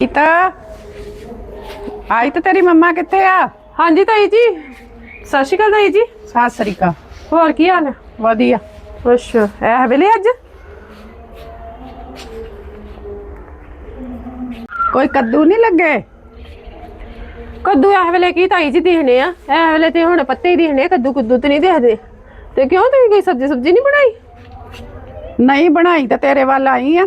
ਕੀਤਾ ਆਈ ਤਾਂ ਤੇਰੀ ਮੰਮਾ ਕਿੱਥੇ ਆ ਹਾਂਜੀ ਤਾਈ ਜੀ ਸਤਿ ਸ਼੍ਰੀ ਅਕਾਲ ਤਾਈ ਜੀ ਸਤਿ ਸ੍ਰੀ ਅਕਾਲ ਹੋਰ ਕੀ ਹਾਲ ਹੈ ਵਧੀਆ ਅੱਛਾ ਇਹ ਵੇਲੇ ਅੱਜ ਕੋਈ ਕੱਦੂ ਨਹੀਂ ਲੱਗੇ ਕੱਦੂ ਇਹ ਵੇਲੇ ਕੀ ਤਾਈ ਜੀ ਦੇਖਣੇ ਆ? ਇਹ ਵੇਲੇ ਤੇ ਹੁਣ ਪੱਤੇ ਹੀ ਦੇਖਣੇ ਆ, ਕੱਦੂ ਕੁੱਦੂ ਤੇ ਨਹੀਂ ਦੇਖਦੇ। ਤੇ ਕਿਉਂ ਤੁਸੀਂ ਕੋਈ ਸਬਜ਼ੀ ਸਬਜ਼ੀ ਨਹੀਂ ਬਣਾਈ? ਨਹੀਂ ਬਣਾਈ ਤਾਂ ਤੇਰੇ ਵੱਲ ਆਈ ਆ।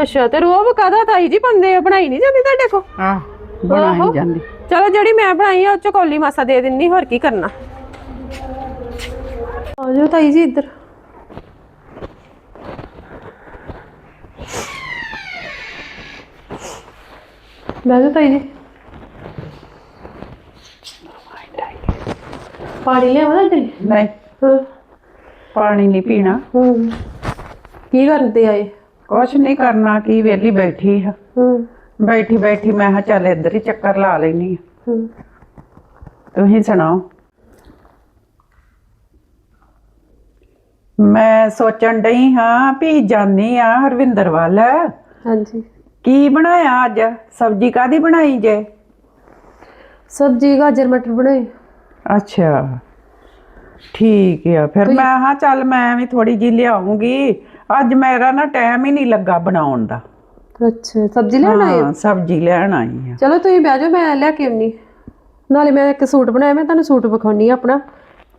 ਅੱਛਾ ਤੇ ਰੋਬ ਕਾਦਾ ਤਾਈ ਜੀ ਬੰਦੇ ਬਣਾਈ ਨਹੀਂ ਜਾਂਦੀ ਤੁਹਾਡੇ ਕੋ ਆ ਬਣਾਈ। ਜਾਂਦੀ। ਚਲੋ ਜਿਹੜੀ ਮੈਂ ਬਣਾਈ ਆ ਉਹ ਚ ਕੌਲੀ ਮਾਸਾ ਦੇ ਦਿੰਨੀ ਹੋਰ ਕੀ ਕਰਨਾ? ਆ ਜਾਓ ਤਾਈ ਜੀ ਇੱਧਰ। ਬਹਿ ਜਾਓ ਤਾਈ ਜੀ। ਪਾਣੀ ਲਿਆਵਾਂ ਤੇਰੀ? ਨਹੀਂ। ਹਾਂ। ਪਾਣੀ ਨਹੀਂ ਪੀਣਾ। ਹੂੰ। ਕੀ ਕਰਦੇ ਆਏ? ਕੁਛ ਨਹੀਂ ਕਰਨਾ ਕੀ ਵੇਲੀ ਬੈਠੀ ਆ। ਹੂੰ। ਬੈਠੀ ਬੈਠੀ ਮੈਂ ਕਿਹਾ ਚੱਲ ਇੱਧਰ ਹੀ ਚੱਕਰ ਲਾ ਲੈਣੀ ਹੂੰ। ਤੁਸੀਂ ਸੁਣਾਓ? ਮੈਂ ਸੋਚਣ ਡਈ ਹਾਂ ਵੀ ਜਾਨੀ ਆ ਹਰਵਿੰਦਰ ਵੱਲ। ਹਾਂਜੀ। ਕੀ ਬਣਾਇਆ ਅੱਜ? ਸਬਜ਼ੀ ਕਾਦੀ ਬਣਾਈ ਜੇ? ਸਬਜ਼ੀ ਗਾਜਰ ਮਟਰ ਬਣਾਏ। ਅੱਛਾ। ਠੀਕ ਆ ਫਿਰ ਮੈਂ ਹਾਂ ਚੱਲ ਮੈਂ ਵੀ ਥੋੜੀ ਜੀ ਲਿਆਉਂਗੀ ਅੱਜ ਮੇਰਾ ਨਾ ਟਾਈਮ ਹੀ ਨਹੀਂ ਲੱਗਾ ਬਣਾਉਣ ਦਾ। ਅੱਛਾ ਸਬਜ਼ੀ ਲੈਣ ਆਏ ਹੋ? ਸਬਜ਼ੀ ਲੈਣ ਆਈ ਆ। ਚਲੋ ਤੁਸੀਂ ਬਹਿ ਜਾਓ ਮੈਂ ਲੈ ਕੇ ਆਉਣੀ ਨਾਲੇ ਮੈਂ ਇੱਕ ਸੂਟ ਬਣਾਇਆ ਮੈਂ ਤੁਹਾਨੂੰ ਸੂਟ ਵਿਖਾਉਣੀ ਆ ਆਪਣਾ।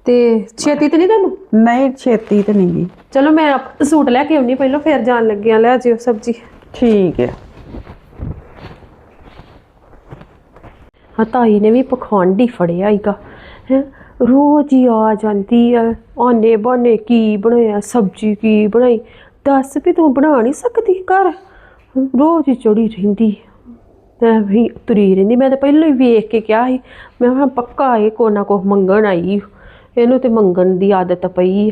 ਤੇ ਛੇਤੀ ਤੇ ਨਹੀਂ ਤੁਹਾਨੂੰ? ਨਹੀਂ ਛੇਤੀ ਤੇ ਨਹੀਂ। ਗਈ ਚਲੋ ਮੈਂ ਸੂਟ ਲੈ ਕੇ ਆਉਣੀ ਪਹਿਲਾਂ ਫੇਰ ਜਾਣ ਲੱਗਿਆ ਲੈ ਜਿਓ ਸਬਜ਼ੀ। ਠੀਕ ਹੈ ਹਾਂ ਤਾਈ ਨੇ ਵੀ ਪਖੰਡ ਹੀ ਫੜਿਆ ਹੀਗਾ। ਹੈਂ ਰੋਜ਼ ਹੀ ਆ ਜਾਂਦੀ ਆ। ਆਨੇ ਬਾਨੇ ਕੀ ਬਣਾਇਆ, ਸਬਜ਼ੀ ਕੀ ਬਣਾਈ? ਦੱਸ ਵੀ ਤੂੰ ਬਣਾ ਨਹੀਂ ਸਕਦੀ ਘਰ। ਰੋਜ਼ ਹੀ ਚੜੀ ਰਹਿੰਦੀ ਮੈਂ ਵੀ ਤੁਰੀ ਰਹਿੰਦੀ। ਮੈਂ ਤਾਂ ਪਹਿਲਾਂ ਹੀ ਵੇਖ ਕੇ ਕਿਹਾ ਸੀ। ਮੈਂ ਕਿਹਾ ਪੱਕਾ ਇਹ ਕੋ ਨਾ ਕੋ ਮੰਗਣ ਆਈ ਇਹਨੂੰ ਤੇ ਮੰਗਣ ਦੀ ਆਦਤ ਪਈ ਆ।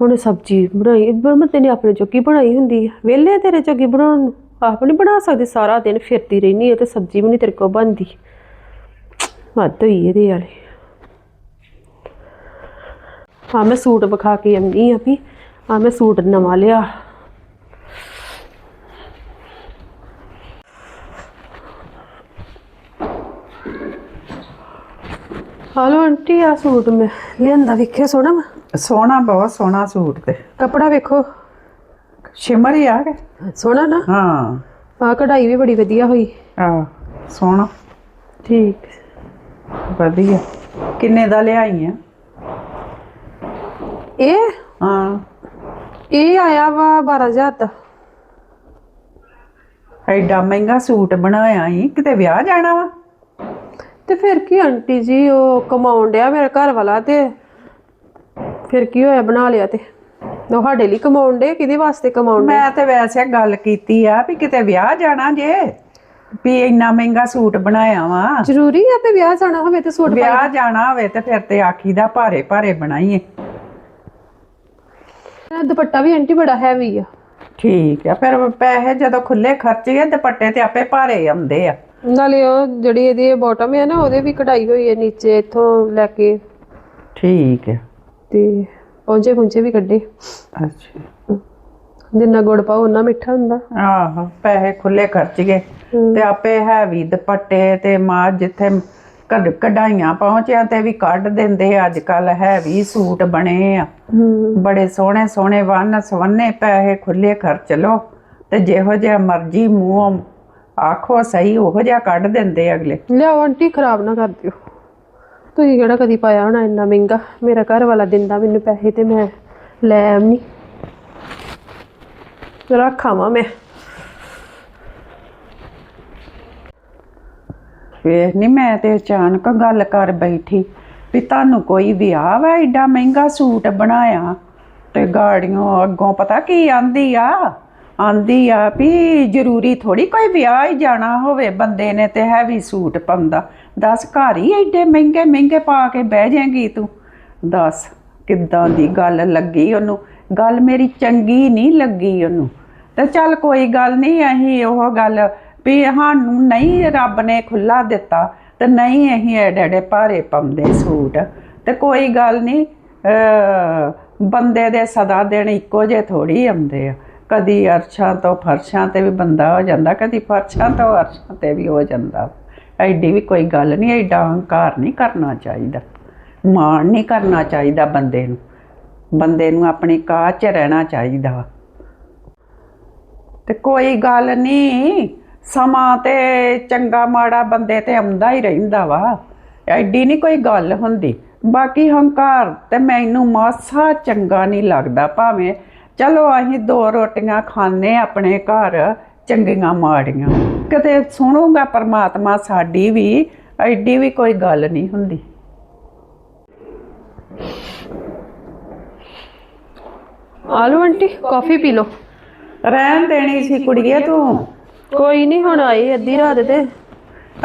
ਹੁਣ ਸਬਜ਼ੀ ਬਣਾਈ। ਮੈਂ ਤੈਨੇ ਆਪਣੇ ਜੋਗੀ ਬਣਾਈ ਹੁੰਦੀ ਆ। ਵਿਹਲੇ ਤੇਰੇ ਜੋਗੀ ਬਣਾਉਣ ਨੂੰ। ਆਪ ਨਹੀਂ ਬਣਾ ਸਕਦੀ। ਸਾਰਾ ਦਿਨ ਫਿਰਦੀ ਰਹਿੰਦੀ ਹੈ ਤੇ ਸਬਜ਼ੀ ਵੀ ਨਹੀਂ ਤੇਰੇ ਕੋਲ ਬਣਦੀ। ਵੱਧ ਹੋਈ ਇਹਦੇ ਵਾਲੀ। ਆ ਮੈਂ ਸੂਟ ਵਿਖਾ ਕੇ ਆਉਂਦੀ ਆ ਵੀ। ਆ ਮੈਂ ਸੂਟ ਨਵਾਂ ਲਿਆ। ਹਾਲੋ ਆਂਟੀ ਆ ਸੂਟ ਮੈਂ ਲਿਆਂਦਾ ਵੇਖਿਆ ਸੋਹਣਾ ਵਾ? ਸੋਹਣਾ ਬਹੁਤ ਸੋਹਣਾ ਸੂਟ ਤੇ। ਕਪੜਾ ਵੇਖੋ। ਸ਼ਿਮਰ ਹੀ ਆ ਕੇ? ਸੋਹਣਾ ਨਾ? ਹਾਂ। ਆ ਕਢਾਈ ਵੀ ਬੜੀ ਵਧੀਆ ਹੋਈ। ਆ ਸੋਹਣਾ। ਠੀਕ। ਵਧੀਆ। ਕਿੰਨੇ ਦਾ ਲਿਆਈ ਆ? ਇਹ? ਹਾਂ। ਇਹ ਆਇਆ ਵਾ 12000 ਦਾ। ਐਡਾ ਮਹਿੰਗਾ ਸੂਟ ਬਣਾਇਆ ਈ ਕਿਤੇ ਵਿਆਹ ਜਾਣਾ ਵਾ? ਤੇ ਫਿਰ ਕੀ ਆਂਟੀ ਜੀ ਉਹ ਕਮਾਉਣ ਡਿਆ ਮੇਰਾ ਘਰ ਵਾਲਾ ਤੇ। ਫਿਰ ਕੀ ਹੋਇਆ ਬਣਾ ਲਿਆ ਤੇ? ਉਹ ਸਾਡੇ ਲਈ ਕਮਾਉਣ ਡੇ ਕਿਹਦੇ ਵਾਸਤੇ ਕਮਾਉਣ ਡੇ ਮੈਂ ਤੇ ਵੈਸੇ ਗੱਲ ਕੀਤੀ ਆ ਵੀ ਕਿਤੇ ਵਿਆਹ ਜਾਣਾ ਜੇ ਵੀ ਇੰਨਾ ਮਹਿੰਗਾ ਸੂਟ ਬਣਾਇਆ ਵਾ। ਜ਼ਰੂਰੀ ਆ ਤੇ ਵਿਆਹ ਜਾਣਾ ਹੋਵੇ ਤੇ ਸੂਟ ਵਿਆਹ ਜਾਣਾ ਹੋਵੇ ਤੇ ਫਿਰ ਤੇ ਆਖੀ ਦਾ ਭਾਰੇ ਭਾਰੇ ਬਣਾਈਏ। ਦੁਪੱਟਾ ਵੀ ਆਂਟੀ ਬੜਾ ਹੈਵੀ ਆ। ਠੀਕ ਆ ਫਿਰ ਪੈਸੇ ਜਦੋਂ ਖੁੱਲੇ ਖਰਚੀਏ ਦੁਪੱਟੇ ਤੇ ਆਪੇ ਭਾਰੇ ਆਉਂਦੇ ਆ। ਨਾਲੇ ਉਹ ਜਿਹੜੀ ਇਹਦੀ ਬਾਟਮ ਹੈ ਨਾ ਉਹਦੇ ਵੀ ਕਢਾਈ ਹੋਈ ਹੈ ਨੀਚੇ ਇੱਥੋਂ ਲੈ ਕੇ। ਠੀਕ ਹੈ ਤੇ ਪੌਂਚੇ ਪੁੰਚੇ ਵੀ ਕੱਢੇ। ਅੱਛਾ। ਜਿੰਨਾ ਗੁੜ ਪਾਓ ਉਹਨਾਂ ਮਿੱਠਾ ਹੁੰਦਾ। ਆਹੋ ਪੈਸੇ ਖੁੱਲੇ ਖਰਚ ਗਏ। ਤੇ ਆਪੇ ਹੈਵੀ ਦੁਪੱਟੇ ਤੇ ਮਾਂ ਜਿੱਥੇ ਕਢ ਕਢਾਈਆਂ ਪਹੁੰਚਿਆ ਤੇ ਵੀ ਕੱਢ ਦਿੰਦੇ ਅੱਜ ਕੱਲ ਹੈਵੀ ਸੂਟ ਬਣੇ ਆ। ਬੜੇ ਸੋਹਣੇ ਸੋਹਣੇ ਵੰਨ ਸਵੰਨੇ ਪੈਸੇ ਖੁੱਲੇ ਖਰਚ ਲੋ ਤੇ ਜਿਹੋ ਜਿਹਾ ਮਰਜ਼ੀ ਮੂੰਹੋਂ ਆਖੋ ਸਹੀ ਉਹੋ ਜਿਹਾ ਕੱਢ ਦਿੰਦੇ ਅਗਲੇ। ਲਿਆਓ ਆਂਟੀ ਖਰਾਬ ਨਾ ਕਰ ਦਿਓ। ਤੁਸੀਂ ਕਿਹੜਾ ਕਦੀ ਪਾਇਆ ਹੋਣਾ ਇੰਨਾ ਮਹਿੰਗਾ? ਮੇਰਾ ਘਰ ਵਾਲਾ ਦਿੰਦਾ ਮੈਨੂੰ ਪੈਸੇ ਤੇ ਮੈਂ ਲੈ ਆਉਣੀ ਰੱਖਾਵਾਂ ਮੈਂ। ਫੇਰ ਨਹੀਂ ਮੈਂ ਤੇ ਅਚਾਨਕ ਗੱਲ ਕਰ ਬੈਠੀ ਵੀ ਤੁਹਾਨੂੰ ਕੋਈ ਵਿਆਹ ਵਾ, ਏਡਾ ਮਹਿੰਗਾ ਸੂਟ ਬਣਾਇਆ ਤੇ ਗਾੜੀਆਂ ਅੱਗੋਂ ਪਤਾ ਕੀ ਆਂਦੀ ਆ? ਆਂਦੀ ਆ ਵੀ ਜ਼ਰੂਰੀ ਥੋੜੀ ਕੋਈ ਵਿਆਹ ਹੀ ਜਾਣਾ ਹੋਵੇ, ਬੰਦੇ ਨੇ ਤੇ ਹੈਵੀ ਸੂਟ ਪਾਉਂਦਾ। ਦੱਸ ਘਰ ਹੀ ਏਡੇ ਮਹਿੰਗੇ ਮਹਿੰਗੇ ਪਾ ਕੇ ਬਹਿ ਜਾਏਗੀ ਤੂੰ? ਦੱਸ ਕਿੱਦਾਂ ਦੀ ਗੱਲ ਲੱਗੀ ਉਹਨੂੰ? ਗੱਲ ਮੇਰੀ ਚੰਗੀ ਨਹੀਂ ਲੱਗੀ ਉਹਨੂੰ। ਤੇ ਚੱਲ ਕੋਈ ਗੱਲ ਨਹੀਂ, ਅਸੀਂ ਉਹ ਗੱਲ ਵੀ ਸਾਨੂੰ ਨਹੀਂ ਰੱਬ ਨੇ ਖੁੱਲਾ ਦਿੱਤਾ ਤੇ ਨਹੀਂ ਅਸੀਂ ਐਡੇ ਐਡੇ ਭਾਰੇ ਪਾਉਂਦੇ ਸੂਟ। ਤੇ ਕੋਈ ਗੱਲ ਨਹੀਂ ਬੰਦੇ ਦੇ ਸਦਾ ਦਿਨ ਇੱਕੋ ਜਿਹੇ ਥੋੜੀ ਆਉਂਦੇ ਆ। ਕਦੀ ਅਰਸ਼ਾਂ ਤੋਂ ਫਰਸ਼ਾਂ ਤੇ ਵੀ ਬੰਦਾ ਹੋ ਜਾਂਦਾ, ਕਦੀ ਫਰਸ਼ਾਂ ਤੋਂ ਅਰਸ਼ਾਂ ਤੇ ਵੀ ਹੋ ਜਾਂਦਾ। ਐਡੀ ਵੀ ਕੋਈ ਗੱਲ ਨਹੀਂ ਐਡਾ ਹੰਕਾਰ ਨਹੀਂ ਕਰਨਾ ਚਾਹੀਦਾ। ਮਾਣ ਨਹੀਂ ਕਰਨਾ ਚਾਹੀਦਾ ਬੰਦੇ ਨੂੰ। ਬੰਦੇ ਨੂੰ ਆਪਣੀ ਕਾਹ 'ਚ ਰਹਿਣਾ ਚਾਹੀਦਾ। ਵਾ ਤੇ ਕੋਈ ਗੱਲ ਨਹੀਂ ਸਮਾਂ ਤੇ ਚੰਗਾ ਮਾੜਾ ਬੰਦੇ ਤੇ ਆਉਂਦਾ ਹੀ ਰਹਿੰਦਾ ਵਾ। ਐਡੀ ਨਹੀਂ ਕੋਈ ਗੱਲ ਹੁੰਦੀ। ਬਾਕੀ ਹੰਕਾਰ ਤੇ ਮੈਨੂੰ ਮਾਸਾ ਚੰਗਾ ਨਹੀਂ ਲੱਗਦਾ ਭਾਵੇਂ ਚਲੋ ਅਸੀਂ ਦੋ ਰੋਟੀਆਂ ਖਾਣੇ ਆਪਣੇ ਘਰ ਚੰਗੀਆਂ ਮਾੜੀਆਂ। ਕਿਤੇ ਸੁਣੂਗਾ ਪਰਮਾਤਮਾ ਸਾਡੀ ਵੀ ਐਡੀ ਵੀ ਕੋਈ ਗੱਲ ਨਹੀਂ ਹੁੰਦੀ। ਆ ਲਓ ਆਂਟੀ ਕਾਫੀ ਪੀ ਲਓ। ਰਹਿਣ ਦੇਣੀ ਸੀ ਕੁੜੀਏ ਤੂੰ। ਕੋਈ ਨਹੀਂ ਹੁਣ ਆਈ ਅੱਧੀ ਰਾਤ ਤੇ।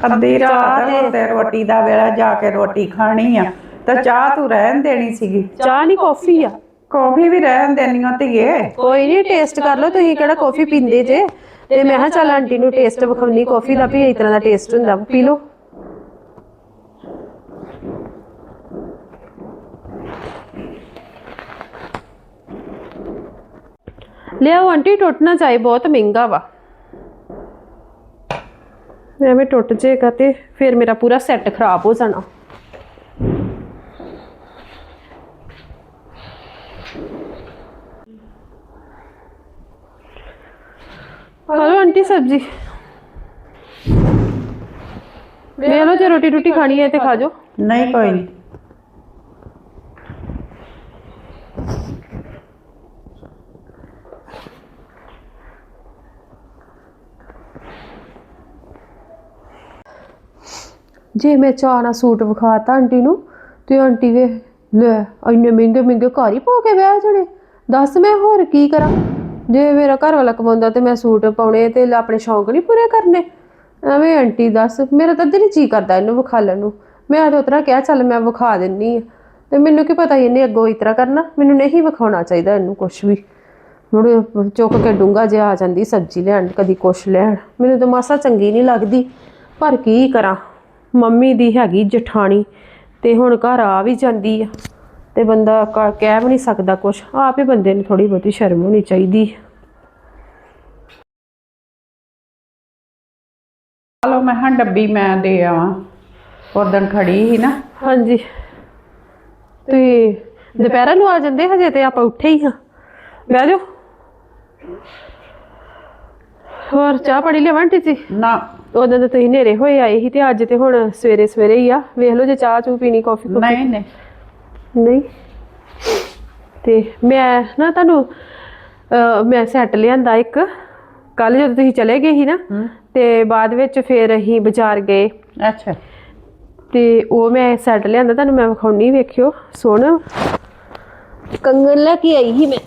ਅੱਧੀ ਰਾਤ ਤੇ ਰੋਟੀ ਦਾ ਵੇਲਾ ਜਾ ਕੇ ਰੋਟੀ ਖਾਣੀ ਆ। ਤੇ ਚਾਹ ਤੂੰ ਰਹਿਣ ਦੇਣੀ ਸੀਗੀ? ਚਾਹ ਨਹੀਂ ਕਾਫੀ ਆ। ਕੌਫੀ ਵੀ ਰਹਿਣ ਦੇਣੀ ਆ ਧੀਏ। ਕੋਈ ਨਹੀਂ ਟੇਸਟ ਕਰ ਲਓ ਤੁਸੀਂ ਕਿਹੜਾ ਕਾਫੀ ਪੀਂਦੇ ਜੇ। ਤੇ ਮੈਂ ਕਿਹਾ ਚੱਲ ਆਂਟੀ ਨੂੰ ਟੇਸਟ ਵਿਖਾਉਣੀ ਕਾਫੀ ਦਾ ਵੀ ਇਸ ਤਰ੍ਹਾਂ ਦਾ ਟੇਸਟ ਹੁੰਦਾ। ਵਾ। ਪੀ ਲਓ। ਲਿਆਓ ਆਂਟੀ ਟੁੱਟਣਾ ਚਾਹੀ ਬਹੁਤ ਮਹਿੰਗਾ ਵਾ। ਐਵੇਂ ਟੁੱਟ ਜੇਗਾ ਤੇ ਫਿਰ ਮੇਰਾ ਪੂਰਾ ਸੈੱਟ ਖਰਾਬ ਹੋ ਜਾਣਾ। ਹਲੋ ਆਂਟੀ ਸਬਜੀ। ਲੈ ਲਓ ਜੇ ਰੋਟੀ ਰੋਟੀ ਖਾਣੀ ਹੈ ਤੇ ਖਾ ਜਾਓ। ਨਹੀਂ, ਕੋਈ ਨਹੀਂ। ਜੇ ਮੈਂ ਚਾਹ ਨਾਲ ਸੂਟ ਵਿਖਾਤਾ ਆਂਟੀ ਨੂੰ, ਤੇ ਆਂਟੀ ਵੇ, ਲੈ, ਇੰਨੇ ਮਹਿੰਗੇ ਮਹਿੰਗੇ ਘਰ ਹੀ ਪਾ ਕੇ ਵਿਆਹ ਜਿਹੜੇ ਦੱਸ ਮੈਂ ਹੋਰ ਕੀ ਕਰਾਂ? ਜੇ ਮੇਰਾ ਘਰ ਵਾਲਾ ਕਮਾਉਂਦਾ ਤੇ ਮੈਂ ਸੂਟ ਪਾਉਣੇ ਤੇ ਆਪਣੇ ਸ਼ੌਂਕ ਨਹੀਂ ਪੂਰੇ ਕਰਨੇ। ਐਵੇਂ ਆਂਟੀ ਦੱਸ, ਮੇਰਾ ਤਾਂ ਦਿਲ ਜੀ ਕਰਦਾ ਇਹਨੂੰ ਵਿਖਾ ਲੈਣ ਨੂੰ। ਮੈਂ ਤਾਂ ਉਤਰਾ ਕਿਹਾ, ਚੱਲ ਮੈਂ ਵਿਖਾ ਦਿੰਨੀ ਆ। ਤੇ ਮੈਨੂੰ ਕੀ ਪਤਾ ਇਹਨੇ ਅੱਗੋਂ ਇਸ ਤਰ੍ਹਾਂ ਕਰਨਾ? ਮੈਨੂੰ ਨਹੀਂ ਵਿਖਾਉਣਾ ਚਾਹੀਦਾ ਇਹਨੂੰ ਕੁਝ ਵੀ। ਮੁੜ ਚੁੱਕ ਕੇ ਡੂੰਗਾ ਜਿਹਾ ਆ ਜਾਂਦੀ ਸਬਜ਼ੀ ਲੈਣ, ਕਦੀ ਕੁਛ ਲੈਣ। ਮੈਨੂੰ ਤਾਂ ਮਾਸਾ ਚੰਗੀ ਨਹੀਂ ਲੱਗਦੀ। ਪਰ ਕੀ ਕਰਾਂ? ਮੰਮੀ ਦੀ ਹੈਗੀ ਜਠਾਣੀ ਤੇ ਹੁਣ ਘਰ ਆ ਵੀ ਜਾਂਦੀ ਆ। ਤੇ ਬੰਦਾ ਕਹਿ ਵੀ ਨਹੀਂ ਸਕਦਾ ਕੁਛ। ਆਪ ਹੀ ਬੰਦੇ ਨੂੰ ਥੋੜੀ ਬਹੁਤੀ ਸ਼ਰਮ ਹੋਣੀ ਚਾਹੀਦੀ ਚਲੋ ਮੈਂ ਹਾਂ ਡੱਬੀ ਮੈਂ ਦੇ ਆਵਾਂ। ਉਦੋਂ ਖੜੀ ਸੀ ਨਾ। ਹਾਂਜੀ। ਤੇ ਦੁਪਹਿਰਾਂ ਨੂੰ ਆ ਜਾਂਦੇ ਹਜੇ ਤੇ ਆਪਾਂ ਉੱਠੇ ਹੀ ਹਾਂ। ਬਹਿ ਜਾਓ। ਹੋਰ ਚਾਹ ਪਾਣੀ ਲਿਆਵਾਂ ਆਂਟੀ ਜੀ? ਨਾ। ਉਦੋਂ ਤਾਂ ਤੁਸੀਂ ਹਨੇਰੇ ਹੋਏ ਆਏ ਸੀ ਤੇ ਅੱਜ ਤੇ ਹੁਣ ਸਵੇਰੇ ਸਵੇਰੇ ਹੀ ਆ। ਵੇਖ ਲਓ ਜੇ ਚਾਹ ਚੂ ਪੀਣੀ ਕਾਫੀ ਨਹੀਂ ਨਹੀਂ। ਨਹੀਂ? ਤੇ ਮੈਂ ਨਾ ਤੁਹਾਨੂੰ ਅਹ, ਮੈਂ ਸੈੱਟ ਲਿਆਂਦਾ ਇੱਕ। ਕੱਲ ਜਦੋਂ ਤੁਸੀਂ ਚਲੇ ਗਏ ਸੀ ਨਾ ਤੇ ਬਾਅਦ ਵਿੱਚ ਫਿਰ ਅਸੀਂ ਬਾਜ਼ਾਰ ਗਏ। ਅੱਛਾ। ਤੇ ਉਹ ਮੈਂ ਸੈੱਟ ਲਿਆਂਦਾ ਤੁਹਾਨੂੰ ਮੈਂ ਵਿਖਾਉਣੀ ਵੇਖਿਓ। ਸੋਹਣਾ ਕੰਗਣ ਲੈ ਕੇ ਆਈ ਸੀ ਮੈਂ।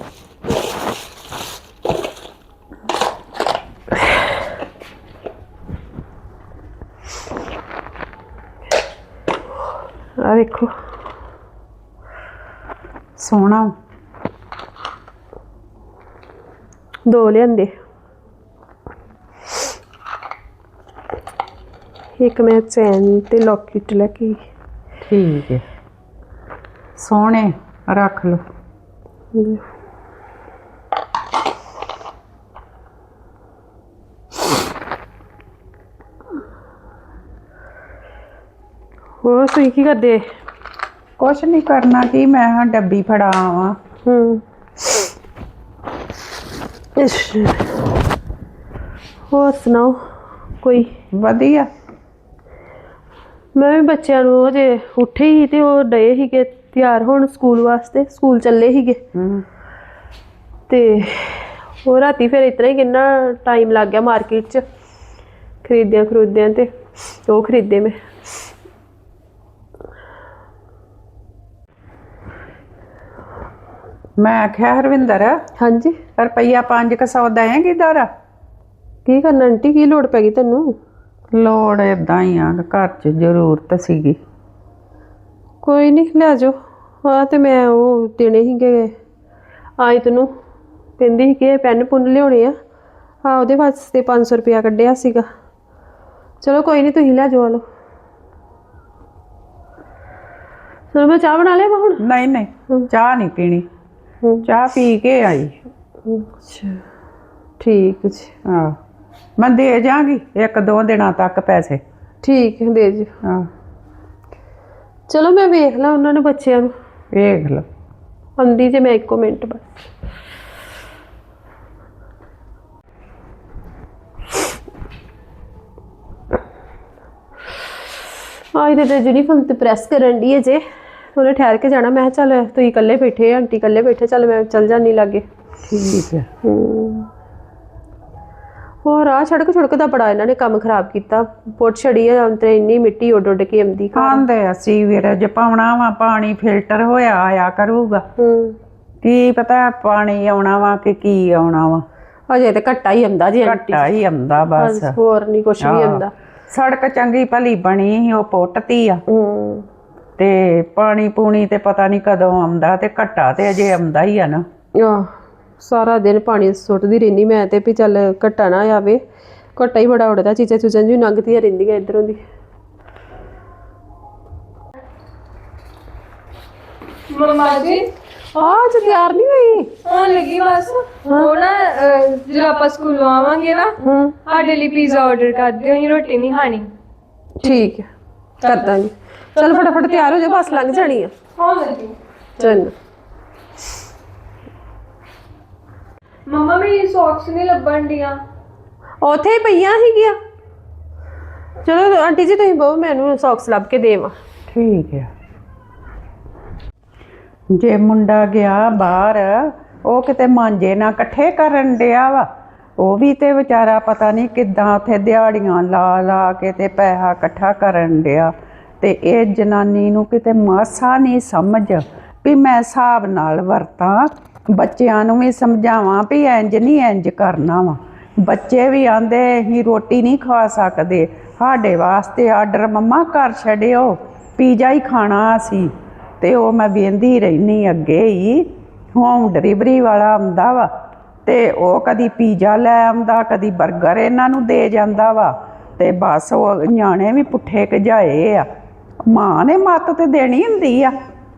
ਆ ਵੇਖੋ। ਸੋਹਣਾ ਦੋ ਲਿਆਂਦੇ। ਇੱਕ ਮੈਂ ਚੈਨ ਤੇ ਲੋਕਟ ਲੈ ਕੇ। ਠੀਕ ਹੈ। ਸੋਹਣੇ ਰੱਖ ਲਓ। ਹੋਰ ਤੁਸੀਂ ਕੀ ਕਰਦੇ? ਕੁਛ ਨਹੀਂ ਕਰਨਾ ਕੀ ਮੈਂ ਹਾਂ ਡੱਬੀ ਫੜਾਵਾਂ। ਹੂੰ। ਇਸ਼ ਹੋਰ ਸੁਣਾਓ ਕੋਈ? ਵਧੀਆ। ਮੈਂ ਵੀ ਬੱਚਿਆਂ ਨੂੰ ਅਜੇ ਉੱਠੇ ਹੀ ਤੇ ਉਹ ਡਏ ਸੀਗੇ ਤਿਆਰ ਹੋਣ ਸਕੂਲ ਵਾਸਤੇ ਸਕੂਲ ਚੱਲੇ ਸੀਗੇ। ਹੂੰ। ਤੇ ਉਹ ਰਾਤੀ ਫਿਰ ਇਤਨਾ ਹੀ ਕਿੰਨਾ ਟਾਈਮ ਲੱਗ ਗਿਆ ਮਾਰਕੀਟ 'ਚ ਖਰੀਦਿਆਂ ਖਰੀਦਿਆਂ ਤੇ ਉਹ ਖਰੀਦੇ ਮੈਂ। ਮੈਂ ਆਖਿਆ ਹਰਵਿੰਦਰ ਹਾਂਜੀ। ਰੁਪਈਆ 500 ਦੇਂਗੀ ਦਰ? ਕੀ ਕਰਨਾ ਆਂਟੀ? ਕੀ ਲੋੜ ਪੈ ਗਈ ਤੈਨੂੰ? ਲੋੜ ਇਦਾਂ ਹੀ ਆ ਘਰ 'ਚ ਜ਼ਰੂਰਤ ਸੀਗੀ। ਕੋਈ ਨਹੀਂ ਲੈ ਜਾਓ। ਹਾਂ ਤੇ ਮੈਂ ਉਹ ਦੇਣੇ ਸੀਗੇ ਆਈ ਤੈਨੂੰ। ਕਹਿੰਦੀ ਸੀ ਕਿ ਪੈਨ ਪੁੰਨ ਲਿਆਉਣੇ ਆ। ਹਾਂ ਉਹਦੇ ਵਾਸਤੇ 500 ਰੁਪਇਆ ਕੱਢਿਆ ਸੀਗਾ। ਚਲੋ ਕੋਈ ਨਹੀਂ ਤੁਸੀਂ ਲੈ ਜਾਓ ਆ ਲਓ ਚਲੋ ਮੈਂ ਚਾਹ ਬਣਾ ਲਿਆ ਹੁਣ? ਨਹੀਂ ਨਹੀਂ ਚਾਹ ਨਹੀਂ ਪੀਣੀ। ਹੂੰ। ਚਾਹ ਪੀ ਕੇ ਆਈ। ਅੱਛਾ। ਠੀਕ ਜੀ ਹਾਂ। ਮੈਂ ਦੇ ਜਾਾਂਗੀ ਇੱਕ ਦੋ ਦਿਨਾਂ ਤੱਕ ਪੈਸੇ। ਠੀਕ ਹੈ ਦੇ ਜੀ ਹਾਂ। ਚਲੋ ਮੈਂ ਵੇਖ ਲਾਂ ਉਹਨਾਂ ਨੂੰ ਬੱਚਿਆਂ ਨੂੰ। ਵੇਖ ਲਓ। ਆਂਦੀ ਜੇ ਮੈਂ ਇੱਕੋ ਮਿੰਟ ਬਸ। ਆਈ ਤੇ ਯੂਨੀਫਾਰਮ ਤੇ ਪ੍ਰੈਸ ਕਰਨ ਦੀ ਹੈ ਜੇ। ਉਹਨੇ ਠਹਿਰ ਕੇ ਜਾਣਾ ਮੈਂ ਕਿਹਾ ਚੱਲ ਤੁਸੀਂ ਇਕੱਲੇ ਬੈਠੇ ਆਂਟੀ ਇਕੱਲੇ ਬੈਠੇ ਚੱਲ ਮੈਂ ਚੱਲ ਜਾਨੀ ਲਾਗੇ। ਠੀਕ ਹੈ। ਹੋਰ ਆ ਸੜਕ ਛੜਕ ਦਾ ਬੜਾ ਇਹਨਾਂ ਨੇ ਕੰਮ ਖਰਾਬ ਕੀਤਾ। ਪੁੱਟ ਛੜੀ ਆ ਅੰਤਰੇ ਇੰਨੀ ਮਿੱਟੀ ਉੱਡ ਉੱਡ ਕੇ ਆਉਂਦੀ ਘਰ। ਆਂਦੇ ਅਸੀਂ ਵੀਰ ਜੇ ਪਾਉਣਾ ਵਾ ਪਾਣੀ ਫਿਲਟਰ ਹੋਇਆ ਆਇਆ ਕਰੂਗਾ। ਹੂੰ। ਕੀ ਪਤਾ ਪਾਣੀ ਆਉਣਾ ਵਾ ਕਿ ਕੀ ਆਉਣਾ ਵਾ। ਅਜੇ ਤੇ ਘੱਟਾ ਹੀ ਆਉਂਦਾ ਜੀ ਆਂਟੀ। ਘਟਾ ਹੀ ਆਉਂਦਾ ਬਸ। ਹੋਰ ਨਹੀਂ ਕੁਝ ਵੀ। ਆਉਂਦਾ। ਸੜਕ ਚੰਗੀ ਭਲੀ ਬਣੀ ਸੀ ਉਹ ਪੁੱਟਤੀ ਆ। ਹੂੰ। ਤੇ ਪਾਣੀ ਪੂਣੀ ਤੇ ਪਤਾ ਨਹੀਂ ਕਦੋਂ ਆਉਂਦਾ ਤੇ ਘਟਾ ਤੇ ਅਜੇ ਆਉਂਦਾ ਹੀ ਆ ਨਾ। ਆਹ ਸਾਰਾ ਦਿਨ ਪਾਣੀ ਸੁੱਟਦੀ ਰਹਿੰਦੀ ਮੈਂ ਤੇ ਵੀ ਚੱਲ ਘਟਾ ਨਾ ਆਵੇ। ਘਟਾ ਹੀ ਬੜਾ ਉੜਦਾ ਚੀਚਾ ਚੂਚਾਂ ਜੀ ਲੰਘਦੀਆਂ ਰਹਿੰਦੀਆਂ ਇਧਰੋਂ ਦੀ। ਮੰਮਾ ਜੀ। ਆ ਤਿਆਰ ਨਹੀਂ ਹੋਈ? ਹੋਣ ਲੱਗੀ ਬਸ। ਉਹ ਨਾ ਅਹ, ਜਦੋਂ ਆਪਾਂ ਸਕੂਲੋਂ ਆਵਾਂਗੇ ਨਾ ਹੂੰ। ਸਾਡੇ ਲਈ ਪੀਜ਼ਾ ਆਰਡਰ ਕਰ ਦਿਓ ਅਸੀਂ ਰੋਟੀ ਨਹੀਂ ਖਾਣੀ। ਠੀਕ ਹੈ ਕਰ ਦਾਂਗੀ। ਚੱਲ ਫਟਾਫਟ ਤਿਆਰ ਹੋ ਜਾ ਬਸ ਲੰਘ ਜਾਣੀ ਆ। ਹੋਣ ਲੱਗੀ ਚੱਲ। ਮੰਮਾ ਮੇਰੀ ਸੌਕਸ ਨਹੀਂ ਲੱਭਣ ਡੀਆਂ ਉੱਥੇ ਹੀ ਪਈਆਂ ਸੀਗੀਆਂ। ਚਲੋ ਆਂਟੀ ਜੀ ਤੁਸੀਂ ਬਹੁ ਮੈਨੂੰ ਸੌਕਸ ਲੱਭ ਕੇ ਦੇਵਾਂ। ਠੀਕ ਹੈ ਜੇ ਮੁੰਡਾ ਗਿਆ ਬਾਹਰ ਉਹ ਕਿਤੇ ਮਾਂਜੇ ਨਾ ਇਕੱਠੇ ਕਰਨ ਡਿਆ ਵਾ। ਉਹ ਵੀ ਤੇ ਵਿਚਾਰਾ ਪਤਾ ਨਹੀਂ ਕਿੱਦਾਂ ਉੱਥੇ ਦਿਹਾੜੀਆਂ ਲਾ ਲਾ ਕੇ ਤੇ ਪੈਸਾ ਇਕੱਠਾ ਕਰਨ ਡਿਆ। ਤੇ ਇਹ ਜਨਾਨੀ ਨੂੰ ਕਿਤੇ ਮਾਸਾ ਨਹੀਂ ਸਮਝ ਵੀ ਮੈਂ ਹਿਸਾਬ ਨਾਲ ਵਰਤਾਂ। ਬੱਚਿਆਂ ਨੂੰ ਵੀ ਸਮਝਾਵਾਂ ਵੀ ਇੰਜ ਨਹੀਂ ਇੰਜ ਕਰਨਾ ਵਾ। ਬੱਚੇ ਵੀ ਆਂਦੇ, ਅਸੀਂ ਰੋਟੀ ਨਹੀਂ ਖਾ ਸਕਦੇ। ਸਾਡੇ ਵਾਸਤੇ ਆਰਡਰ ਮੰਮਾ ਕਰ ਛੱਡਿਓ, ਪੀਜ਼ਾ ਹੀ ਖਾਣਾ ਅਸੀਂ। ਤੇ ਉਹ ਮੈਂ ਵੇਂਦੀ ਰਹਿਨੀ ਅੱਗੇ ਹੀ। ਹੋਮ ਡਿਲੀਵਰੀ ਵਾਲਾ ਆਉਂਦਾ ਵਾ ਤੇ ਉਹ ਕਦੀ ਪੀਜ਼ਾ ਲੈ ਆਉਂਦਾ, ਕਦੀ 버ਗਰ ਇਹਨਾਂ ਨੂੰ ਦੇ ਜਾਂਦਾ ਵਾ। ਤੇ ਬਸ ਉਹ ਨਿਆਣੇ ਵੀ ਪੁੱਠੇ ਕਜਾਏ ਆ। ਮਾਂ ਨੇ ਮੱਤ ਤੇ ਦੇਣੀ ਹੁੰਦੀ ਆ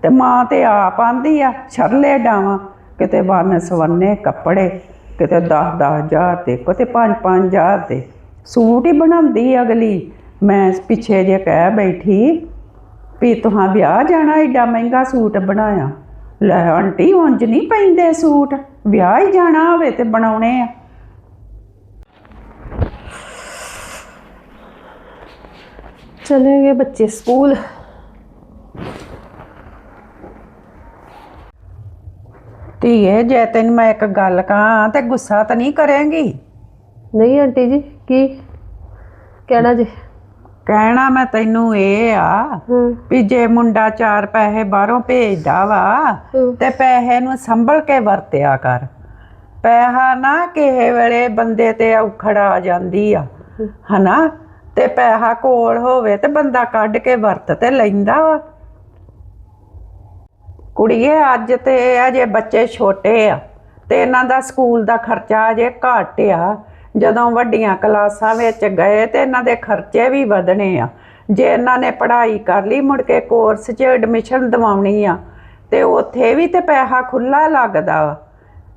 ਤੇ ਮਾਂ ਤੇ ਆਪ ਆਂਦੀ ਆ, ਛਰਲੇ ਡਾਵਾਂ, ਕਿਤੇ ਵੰਨ ਸਵੰਨੇ ਕੱਪੜੇ, ਕਿਤੇ 10 ਦਸ ਹਜ਼ਾਰ ਤੇ ਕਿਤੇ 5 5 ਹਜ਼ਾਰ ਤੇ ਸੂਟ ਹੀ ਬਣਾਉਂਦੀ ਅਗਲੀ। ਮੈਂ ਪਿੱਛੇ ਜੇ ਕਹਿ ਬੈਠੀ ਵੀ ਤੁਹਾਂ ਵਿਆਹ ਜਾਣਾ, ਏਡਾ ਮਹਿੰਗਾ ਸੂਟ ਬਣਾਇਆ। ਲੈ ਆਂਟੀ, ਉਂਝ ਨਹੀਂ ਪੈਂਦੇ ਸੂਟ। ਵਿਆਹ ਹੀ ਜਾਣਾ ਹੋਵੇ ਤੇ ਬਣਾਉਣੇ ਆ। ਚਲੇ ਗਏ ਬੱਚੇ ਸਕੂਲ। ਧੀਏ ਜੇ ਤੈਨੂੰ ਮੈਂ ਇੱਕ ਗੱਲ ਕਹਾਂ ਤੇ ਗੁੱਸਾ ਤਾਂ ਨਹੀਂ ਕਰੇਂਗੀ? ਨਹੀਂ ਆਂਟੀ ਜੀ ਕੀ? ਕਹਿਣਾ ਜੀ। ਕਹਿਣਾ ਮੈਂ ਤੈਨੂੰ ਇਹ ਆ ਹਾਂ। ਵੀ ਜੇ ਮੁੰਡਾ ਚਾਰ ਪੈਸੇ ਬਾਹਰੋਂ ਭੇਜਦਾ ਵਾ ਹਮ। ਤੇ ਪੈਸੇ ਨੂੰ ਸੰਭਲ ਕੇ ਵਰਤਿਆ ਕਰ। ਪੈਸਾ ਨਾ ਕਿਸੇ ਵੇਲੇ ਬੰਦੇ ਤੇ ਔਖੜ ਆ ਜਾਂਦੀ ਆ ਹਨਾ? ਤੇ ਪੈਸਾ ਕੋਲ ਹੋਵੇ ਤੇ ਬੰਦਾ ਕੱਢ ਕੇ ਵਰਤ ਤੇ ਲੈਂਦਾ ਵਾ। ਕੁੜੀਏ, ਅੱਜ ਤੇ ਅਜੇ ਬੱਚੇ ਛੋਟੇ ਆ ਤੇ ਇਹਨਾਂ ਦਾ ਸਕੂਲ ਦਾ ਖਰਚਾ ਅਜੇ ਘੱਟ ਆ। ਜਦੋਂ ਵੱਡੀਆਂ ਕਲਾਸਾਂ ਵਿੱਚ ਗਏ ਤੇ ਇਹਨਾਂ ਦੇ ਖਰਚੇ ਵੀ ਵਧਣੇ ਆ। ਜੇ ਇਹਨਾਂ ਨੇ ਪੜ੍ਹਾਈ ਕਰ ਲਈ, ਮੁੜ ਕੇ ਕੋਰਸ 'ਚ ਐਡਮਿਸ਼ਨ ਦਿਵਾਉਣੀ ਆ, ਤੇ ਉੱਥੇ ਵੀ ਤੇ ਪੈਸਾ ਖੁੱਲਾ ਲੱਗਦਾ ਵਾ।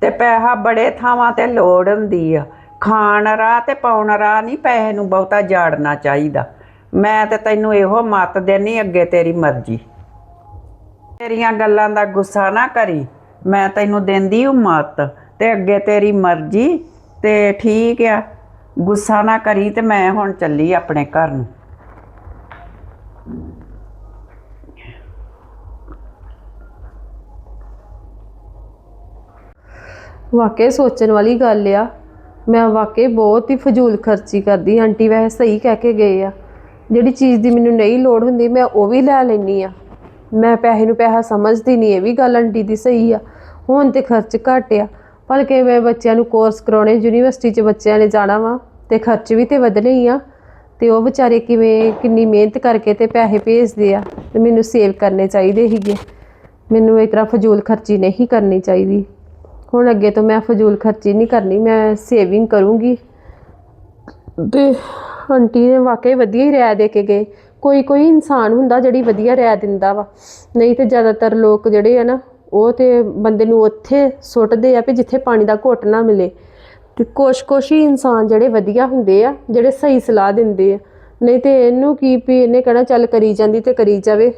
ਤੇ ਪੈਸਾ ਬੜੇ ਥਾਵਾਂ ਤੇ ਲੋੜ ਹੁੰਦੀ ਆ। ਖਾਣ ਰਾਹ ਤੇ ਪਾਉਣ ਰਾਹ ਨਹੀਂ, ਪੈਸੇ ਨੂੰ ਬਹੁਤਾ ਜਾੜਨਾ ਚਾਹੀਦਾ। ਮੈਂ ਤੇ ਤੈਨੂੰ ਇਹੋ ਮੱਤ ਦੇਣੀ ਅੱਗੇ ਤੇਰੀ ਮਰਜ਼ੀ। ਤੇਰੀਆਂ ਗੱਲਾਂ ਦਾ ਗੁੱਸਾ ਨਾ ਕਰੀ। ਮੈਂ ਤੈਨੂੰ ਦਿੰਦੀ ਹੂੰ ਮੱਤ, ਤੇ ਅੱਗੇ ਤੇਰੀ ਮਰਜ਼ੀ, ਤੇ ਠੀਕ ਆ। ਗੁੱਸਾ ਨਾ ਕਰੀ ਤੇ ਮੈਂ ਹੁਣ ਚੱਲੀ ਆਪਣੇ ਘਰ ਨੂੰ। ਵਾਕਈ ਸੋਚਣ ਵਾਲੀ ਗੱਲ ਆ। ਮੈਂ ਵਾਕਈ ਬਹੁਤ ਹੀ ਫਜ਼ੂਲ ਖਰਚੀ ਕਰਦੀ ਆਂਟੀ ਵੈਸੇ ਸਹੀ ਕਹਿ ਕੇ ਗਏ ਆ। ਜਿਹੜੀ ਚੀਜ਼ ਦੀ ਮੈਨੂੰ ਨਹੀਂ ਲੋੜ ਹੁੰਦੀ, ਮੈਂ ਉਹ ਵੀ ਲੈ ਲੈਣੀ ਆ ਮੈਂ ਪੈਸੇ ਨੂੰ ਪੈਸਾ ਸਮਝਦੀ ਨਹੀਂ, ਇਹ ਵੀ ਗੱਲ ਆਂਟੀ ਦੀ ਸਹੀ ਆ। ਹੁਣ ਤੇ ਖਰਚ ਘੱਟ ਆ। ਭਲਕੇ ਮੈਂ ਬੱਚਿਆਂ ਨੂੰ ਕੋਰਸ ਕਰਾਉਣੇ ਯੂਨੀਵਰਸਿਟੀ 'ਚ ਬੱਚਿਆਂ ਨੇ ਜਾਣਾ ਵਾ, ਤੇ ਖਰਚ ਵੀ ਤੇ ਵਧਣੇ ਹੀ ਆ। ਤੇ ਉਹ ਵਿਚਾਰੇ ਕਿਵੇਂ ਕਿੰਨੀ ਮਿਹਨਤ ਕਰਕੇ ਤੇ ਪੈਸੇ ਭੇਜਦੇ ਆ, ਤੇ ਮੈਨੂੰ ਸੇਵ ਕਰਨੇ ਚਾਹੀਦੇ ਸੀਗੇ। ਮੈਨੂੰ ਇਸ ਤਰ੍ਹਾਂ ਫਜ਼ੂਲ ਖਰਚੀ ਨਹੀਂ ਕਰਨੀ ਚਾਹੀਦੀ। ਹੁਣ ਅੱਗੇ ਤੋਂ ਮੈਂ ਫਜ਼ੂਲ ਖਰਚੀ ਨਹੀਂ ਕਰਨੀ, ਮੈਂ ਸੇਵਿੰਗ ਕਰੂੰਗੀ। ਤੇ ਆਂਟੀ ਨੇ ਵਾਕਈ ਵਧੀਆ ਹੀ ਰਾਇ ਦੇ ਕੇ ਗਏ। ਕੋਈ ਕੋਈ ਇਨਸਾਨ ਹੁੰਦਾ ਜਿਹੜੀ ਵਧੀਆ ਰਾਇ ਦਿੰਦਾ ਵਾ। ਨਹੀਂ ਤੇ ਜ਼ਿਆਦਾਤਰ ਲੋਕ ਜਿਹੜੇ ਆ ਨਾ, ਉਹ ਤੇ ਬੰਦੇ ਨੂੰ ਉੱਥੇ ਸੁੱਟਦੇ ਆ ਵੀ ਜਿੱਥੇ ਪਾਣੀ ਦਾ ਘੁੱਟ ਨਾ ਮਿਲੇ। ਤੇ ਕੁਛ ਕੁਛ ਹੀ ਇਨਸਾਨ ਜਿਹੜੇ ਵਧੀਆ ਹੁੰਦੇ ਆ, ਜਿਹੜੇ ਸਹੀ ਸਲਾਹ ਦਿੰਦੇ ਆ। ਨਹੀਂ ਤੇ ਇਹਨੂੰ ਕੀ ਵੀ ਇਹਨੇ ਕਹਿਣਾ, ਚੱਲ ਕਰੀ ਜਾਂਦੀ ਤੇ ਕਰੀ ਜਾਵੇ।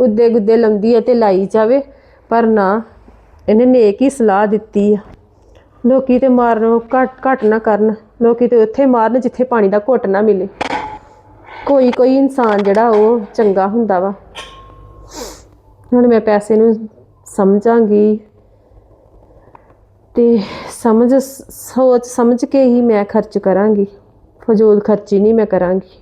ਉੱਦੇ ਗੁੱਦੇ ਲੰਦੀ ਆ ਤੇ ਲਾਈ ਜਾਵੇ। ਪਰ ਨਾ ਇਹਨੇ ਨੇਕ ਹੀ ਸਲਾਹ ਦਿੱਤੀ ਆ। ਲੋਕੀ ਤੇ ਮਾਰਨ ਘੱਟ ਘੱਟ ਨਾ ਕਰਨ। ਲੋਕੀ ਤੇ ਉੱਥੇ ਮਾਰਨ ਜਿੱਥੇ ਪਾਣੀ ਦਾ ਘੁੱਟ ਨਾ ਮਿਲੇ। ਕੋਈ ਕੋਈ ਇਨਸਾਨ ਜਿਹੜਾ ਉਹ ਚੰਗਾ ਹੁੰਦਾ ਵਾ। ਹੁਣ ਮੈਂ ਪੈਸੇ ਨੂੰ ਸਮਝਾਂਗੀ ਤੇ ਸਮਝ ਸੋਚ ਸਮਝ ਕੇ ਹੀ ਮੈਂ ਖਰਚ ਕਰਾਂਗੀ। ਫਜ਼ੂਲ ਖਰਚੀ ਨਹੀਂ ਮੈਂ ਕਰਾਂਗੀ।